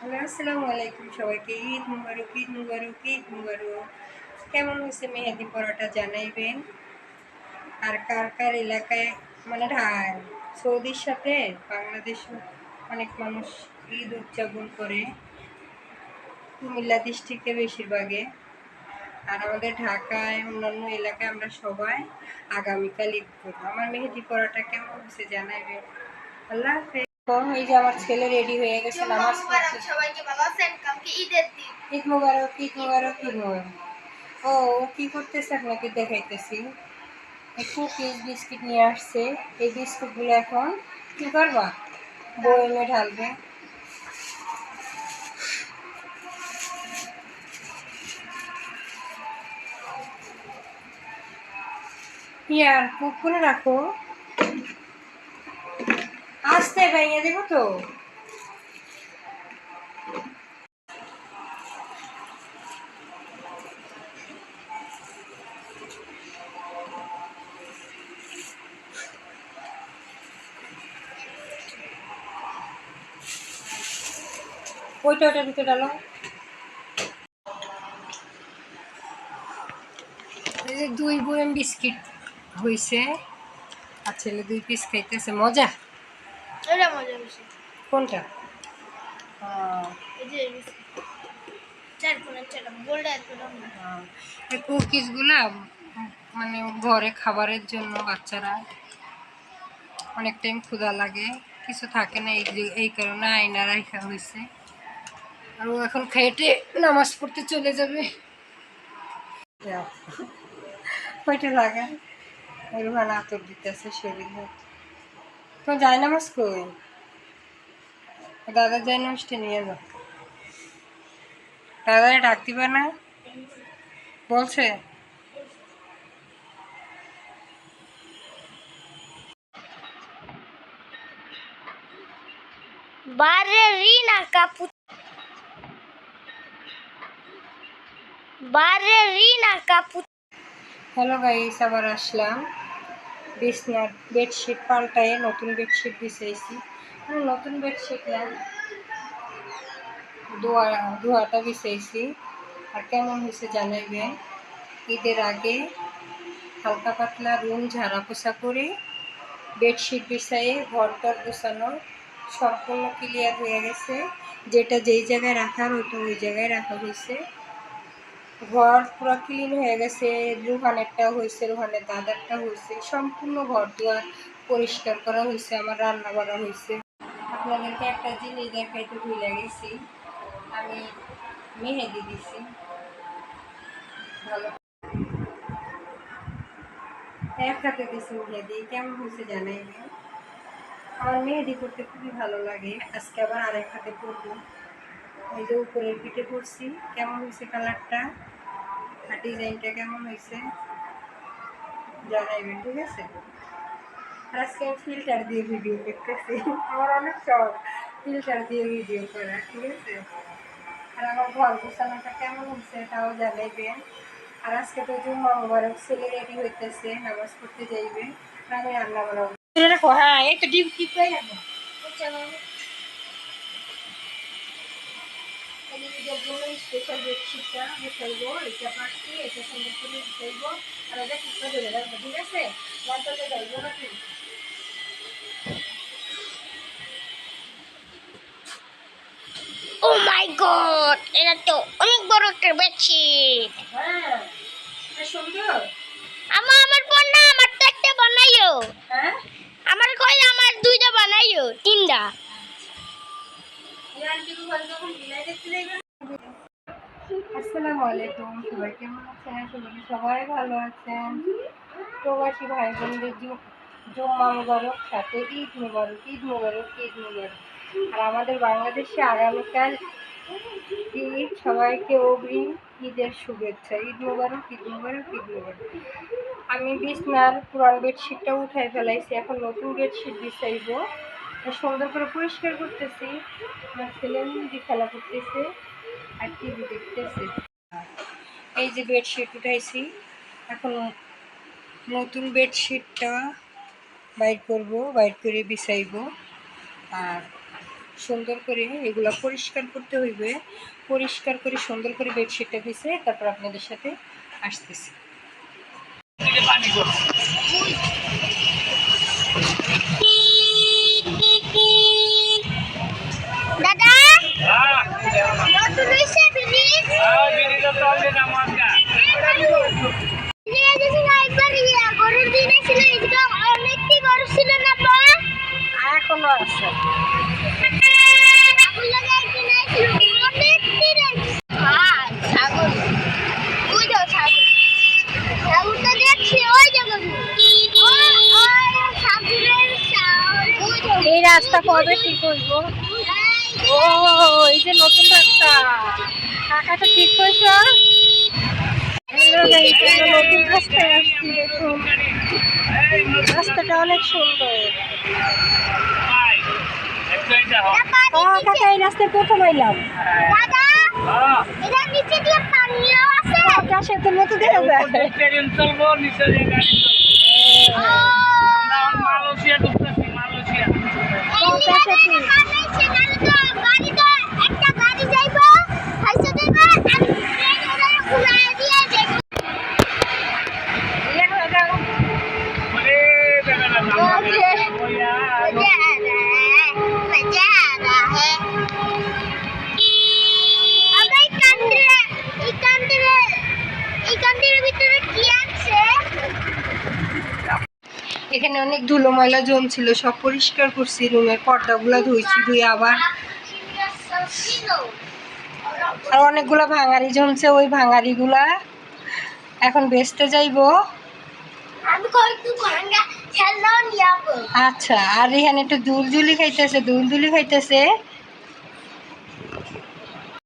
Hello, আসসালামু আলাইকুম সবাইকে। ঈদ মুবারক ঈদ মুবারক ঈদ মুবারক। কেমন হয়েছে মেহেদি পরোটা জানাইবেন? আর কার কার এলাকায়? মানে সৌদির সাথে? বাংলাদেশ অনেক মানুষ ঈদ উদযাপন করে। কুমিল্লা ডিস্ট্রিক্টে বেশিরভাগে। আর আমাদের ঢাকায়, অন্যান্য এলাকায় আমরা সবাই আগামীকাল ঈদ করব। আমার মেহেদি পরোটা কেমন হয়েছে জানাইবেন? আল্লাহ হাফেজ। এই যে আমার ছেলে রেডি হয়ে গেছে নামাজ পড়তে। সবাইকে ভালো আছেন কালকে ঈদের দিন। ঈদ মুবারক ঈদ মুবারক ঈদ মুবারক ও ও কি করতেছে আপনাকে দেখাইতেছি? কুকিজ বিস্কিট নিয়ে আসছে। এই বিস্কুটগুলো এখন কি করবা? বয়মে ঢালবে। ইয়ার কুক করে রাখো। আসতে ভাইয়া, দেবো তো। ওইটা, ওইটার ভিতরে ডালো দুই বয়ম বিস্কিট হয়েছে আর ছেলে দুই পিস খাইতেছে। মজা? এটা মজা বেশি। কোনটা? আহ, এই যে চার কোনা চারটা গোল্ডা এত দাম না। আহ, এই কুকিজগুলা মানে ঘরে খাবারের জন্য বাচ্চারা অনেক টাইম ক্ষুধা লাগে কিছু থাকে না এই এই কারণে আয়না রাখা হয়েছে আর ও এখন খেটে নামাজ পড়তে চলে যাবে। ওইটা লাগা রুহান আতর দিতেছে শরীর তো যায় নামাজ কই দাদা যায় নামাজটা নিয়ে যাও। দাদা ডাক দিবে না? বলছে? হ্যালো গাইস আবার আসলাম। বিছনার বেডশিট পাল্টায়ে নতুন বেডশিট বিছাইছি। মানে নতুন বেডশিট না দোয়া দোয়াটা বিছাইছি। আর কেমন হয়েছে জানাইবেন ঈদের আগে হালকা পাতলা রুম ঝাড়া পোছা করে বেডশিট বিছাইয়ে ঘর টর গোছানো সম্পূর্ণ ক্লিয়ার হয়ে গেছে। যেটা যেই জায়গায় রাখার, ওইটা ওই জায়গায় রাখা হয়েছে। ঘর পুরো ক্লিন হয়ে গেছে রুহানেরটা হয়েছে রুহানের দাদারটা হয়েছে, সম্পূর্ণ ঘর দুয়ার পরিষ্কার করা হয়েছে, আমার রান্না করা হয়েছে। আপনাদেরকে একটা জিনিস দেখাইতে ভুলে গেছি, আমি মেহেদি দিছি। ভালো। এক হাতে দিছি মেহেদি, কেমন হয়েছে জানাই আমার মেহেদি করতে খুবই ভালো লাগে, আজকে আবার আরেক হাতে করব। এই যে উপরের পিঠে করছি। কেমন হয়েছে কালারটা? আর ডিজাইনটা কেমন হয়েছে? জানাইবেন ঠিক আছে? আর আজকে আমি ফিল্টার দিয়ে ভিডিও করতেছি। আমার অনেক শখ ফিল্টার দিয়ে ভিডিও করা ঠিক আছে? আর আমার ঘর গোছানোটা কেমন হচ্ছে এটাও জানাইবেন। আর আজকে তো জুম্মা মোবারক ছেলে রেডি হইতেছে নামাজ পড়তে যাইবে। আর আমি রান্না বাড়াবো হ্যাঁ এই তো ডিম কি করে রাখো এদিকের জন্য স্পেশাল বেডশিটটা বসাইবো এটা পাচ্ছি এটা সুন্দর করে বসাইবো আর এটা ঠিক করে ধরে রাখব ঠিক আছে? লাইটটা যাইবো নাকি? ও মাই গড এটা তো অনেক বড় একটা বেডশিট হ্যাঁ এটা সুন্দর। আমা আমার পন্না আমার তো একটা বানাইও। হ্যাঁ? আমার কই আমার দুইটা বানাইও তিনটা। আসসালামু আলাইকুম, সবাই ভালো আছেন। প্রবাসী আর আমাদের বাংলাদেশে আগামীকাল ঈদ, সবাইকে অগ্রিম ঈদের শুভেচ্ছা। ঈদ মুবারক ঈদ মুবারক ঈদ মুবারক। আমি বিছনার পুরান বেডশিটটা উঠাই ফেলাইছি। এখন নতুন বেডশিট বিছাইবো। সুন্দর করে পরিষ্কার করতেছি। আমার ছেলে মুরগি খেলা করতেছে আর টিভি দেখতেছে। এই যে বেডশিট উঠাইছি, এখন নতুন বেডশিটটা বাইর করব, বাইর করে বিছাইবো। আর সুন্দর করে এগুলো পরিষ্কার করতে হইবে। পরিষ্কার করে সুন্দর করে বেডশিটটা দিছে তারপর আপনাদের সাথে আসতেছি দাদা নতুন হইছে প্লিজ নিয়ে গেছি না একবার ইয়া গরুর দিন ছিল এদিকে অনেকটি গরু ছিল না বা এখনও আছে ছাগল লাগা একদিন আইছিল অনেকটি রে হ্যাঁ ছাগল ওই যাও ছাগল ছাগলটা দেখছি ওই যাব ছাগলের ওই যাও এই রাস্তা কবে ঠিক হইব ও এই যে নতুন রাস্তা। টাকাটা ঠিক হয়েছ হ্যালো নতুন রাস্তায় আসছি দেখুন। রাস্তাটা অনেক সুন্দর। কাকা এই রাস্তায় প্রথম তো মতো দেখা যায়। এখানে অনেক ধুলো ময়লা জমছিল, সব পরিষ্কার করছি রুমের পর্দাগুলো ধুইছি, ধুয়ে আবার আর অনেকগুলো ভাঙারি জমছে, ওই ভাঙারিগুলা এখন বেচতে যাইবো। আচ্ছা আর এখানে একটু দুলদুলি খাইতেছে দুলদুলি খাইতেছে।